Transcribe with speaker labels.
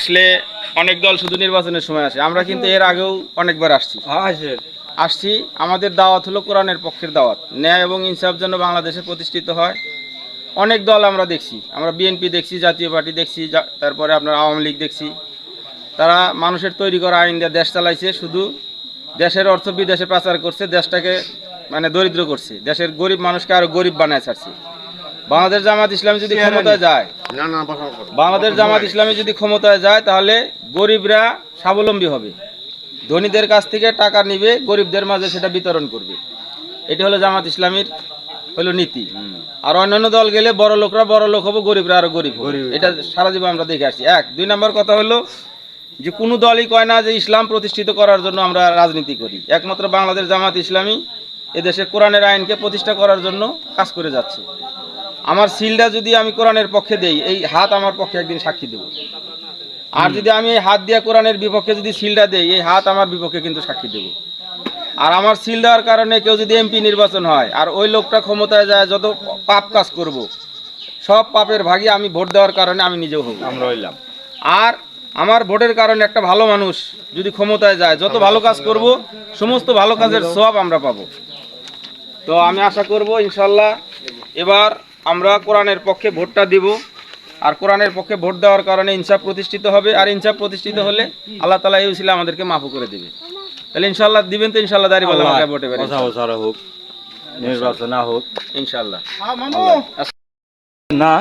Speaker 1: আসলে অনেক দল শুধু নির্বাচনের সময় আসে। আমরা কিন্তু এর আগেও অনেকবার আসছি। আসছি আমাদের দাওয়াত হলো কোরআনের পক্ষের দাওয়াত। ন্যায় এবং ইনসাফ যেন বাংলাদেশে প্রতিষ্ঠিত হয়। অনেক দল আমরা দেখছি। আমরা বিএনপি দেখছি জাতীয় পার্টি দেখছি তারপরে আপনার আওয়ামী লীগ দেখছি। তারা মানুষের তৈরি করা আইন দিয়ে দেশ চালাইছে শুধু দেশের অর্থ বিদেশে পাচার করছে দেশটাকে মানে দরিদ্র করছে। দেশের গরিব মানুষকে আরও গরিব বানায় ছাড়ছে। বাংলাদেশ জামাত ইসলামী যদি ক্ষমতায় যায় বাংলাদেশ জামাত ইসলামী যদি ক্ষমতায় যায় তাহলে গরিবরা স্বাবলম্বী হবে। ধনীদের কাছ থেকে টাকা নিবে গরিবদের মাঝে সেটা বিতরণ করবে। এটি হলো জামাত ইসলামীর হলো নীতি। আর অন্যান্য দল গেলে বড় লোকরা বড় লোক হবে গরিবরা আরও গরিব এটা সারা জীবন আমরা দেখে আসছি। এক। দুই নম্বর কথা হলো যে কোনো দলই কয় না যে ইসলাম প্রতিষ্ঠিত করার জন্য আমরা রাজনীতি করি। একমাত্র বাংলাদেশ জামাত ইসলামী এদেশে কোরআনের আইনকে প্রতিষ্ঠা করার জন্য কাজ করে যাচ্ছে। আমার সিলটা যদি আমি কোরআনের পক্ষে দেই এই হাত আমার পক্ষে একদিন সাক্ষী দেব। আর যদি আমি এই হাত দিয়ে কোরআনের বিপক্ষে যদি সিলটা দেই এই হাত আমার বিপক্ষে কিন্তু সাক্ষী দেব। আর আমার সিল দেওয়ার কারণে কেউ যদি এমপি নির্বাচন হয় আর ওই লোকটা ক্ষমতায় যায় যত পাপ কাজ করব সব পাপের ভাগে আমি ভোট দেওয়ার কারণে আমি নিজেও হব।
Speaker 2: আমরা হইলাম।
Speaker 1: আর আমার ভোটের কারণে একটা ভালো মানুষ যদি ক্ষমতায় যায় যত ভালো কাজ করব সমস্ত ভালো কাজের সব আমরা পাবো। তো আমি আশা করব ইনশাল্লাহ এবার আমরা কোরআনের পক্ষে ভোটটা দিব। আর কোরআনের পক্ষে ভোট দেওয়ার কারণে ইনসাফ প্রতিষ্ঠিত হবে। আর ইনসাফ প্রতিষ্ঠিত হলে আল্লাহ তালা এই উসিলা আমাদেরকে মাফু করে দেবে। তাহলে ইনশাল্লাহ দিবেন তো ইনশাল্লাহ দাঁড়িয়ে ভোটে বেড়ে
Speaker 2: হোক নির্বাচন না হোক
Speaker 1: ইনশাল্লাহ
Speaker 2: না।